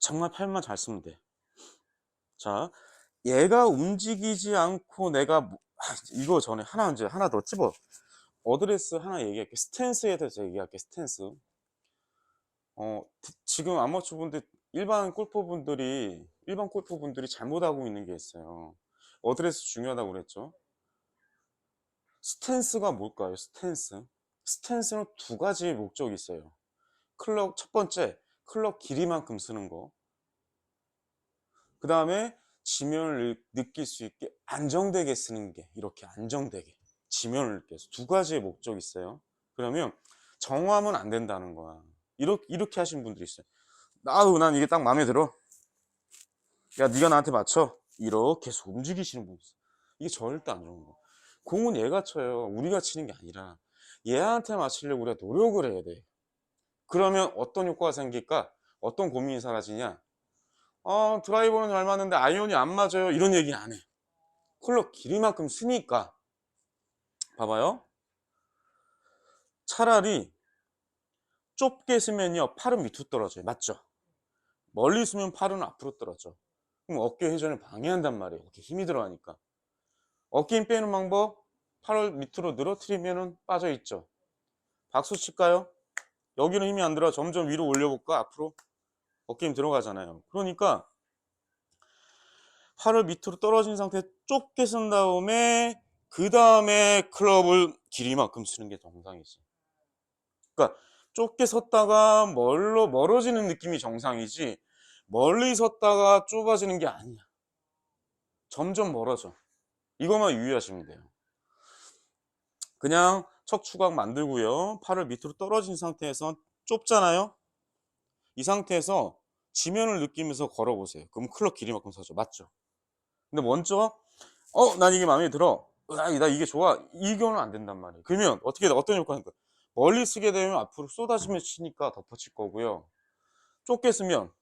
정말 팔만 잘 쓰면 돼. 자, 얘가 움직이지 않고 내가 뭐- 아, 이거 전에 하나 이제 하나 더 집어. 어드레스 하나 얘기할게. 스탠스에 대해서 얘기할게. 스탠스. 어, 디- 지금 아마추어 분들 일반 골퍼 분들이 일반 골퍼 분들이 잘못하고 있는 게 있어요. 어드레스 중요하다고 그랬죠. 스탠스가 뭘까요? 스탠스. 스탠스는 두 가지 목적이 있어요. 클럽 첫 번째 클럽 길이만큼 쓰는 거. 그 다음에 지면을 느- 느낄 수 있게 안정되게 쓰는 게 이렇게 안정되게 지면을 느껴서 두 가지의 목적이 있어요. 그러면 정하면 안 된다는 거야. 이렇게 이렇게 하신 분들이 있어요. 아우 난 이게 딱 마음에 들어. 야 네가 나한테 맞춰. 이렇게 계속 움직이시는 분이 있어. 이게 절대 안 좋은 거. 공은 얘가 쳐요. 우리가 치는 게 아니라 얘한테 맞추려고 우리가 노력을 해야 돼. 그러면 어떤 효과가 생길까? 어떤 고민이 사라지냐? 어, 드라이버는 잘 맞는데 아이언이 안 맞아요. 이런 얘기 안 해. 클럽 길이만큼 쓰니까. 봐봐요. 차라리 좁게 쓰면요. 팔은 밑으로 떨어져요. 맞죠? 멀리 쓰면 팔은 앞으로 떨어져. 그럼 어깨 회전을 방해한단 말이에요. 어깨 힘이 들어가니까. 어깨 힘 빼는 방법, 팔을 밑으로 늘어뜨리면 빠져 있죠. 박수 칠까요? 여기는 힘이 안 들어. 점점 위로 올려볼까? 앞으로. 어깨 힘 들어가잖아요. 그러니까 팔을 밑으로 떨어진 상태 좁게 쓴 다음에 그 다음에 클럽을 길이만큼 쓰는 게 정상이지. 그러니까 좁게 섰다가 멀러 멀어지는 느낌이 정상이지 멀리 섰다가 좁아지는 게 아니야. 점점 멀어져. 이것만 유의하시면 돼요. 그냥 척추각 만들고요. 팔을 밑으로 떨어진 상태에서 좁잖아요. 이 상태에서 지면을 느끼면서 걸어보세요. 그럼 클럽 길이만큼 서죠. 맞죠? 근데 먼저 어, 난 이게 마음에 들어. 나, 나 이게 좋아. 이 경우는 안 된단 말이에요. 그러면 어떻게 어떤 효과가 있까 멀리 쓰게 되면 앞으로 쏟아지면 치니까 덮어칠 거고요. 좁게 쓰면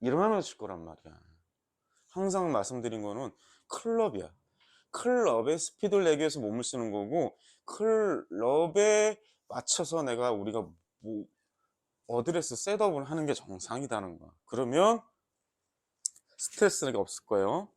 일어나면서 칠 거란 말이야. 항상 말씀드린 거는 클럽이야. 클럽에 스피드를 내기 위해서 몸을 쓰는 거고 클럽에 맞춰서 내가 우리가 뭐 어드레스 셋업을 하는 게 정상이다는 거야. 그러면 스트레스가 없을 거예요.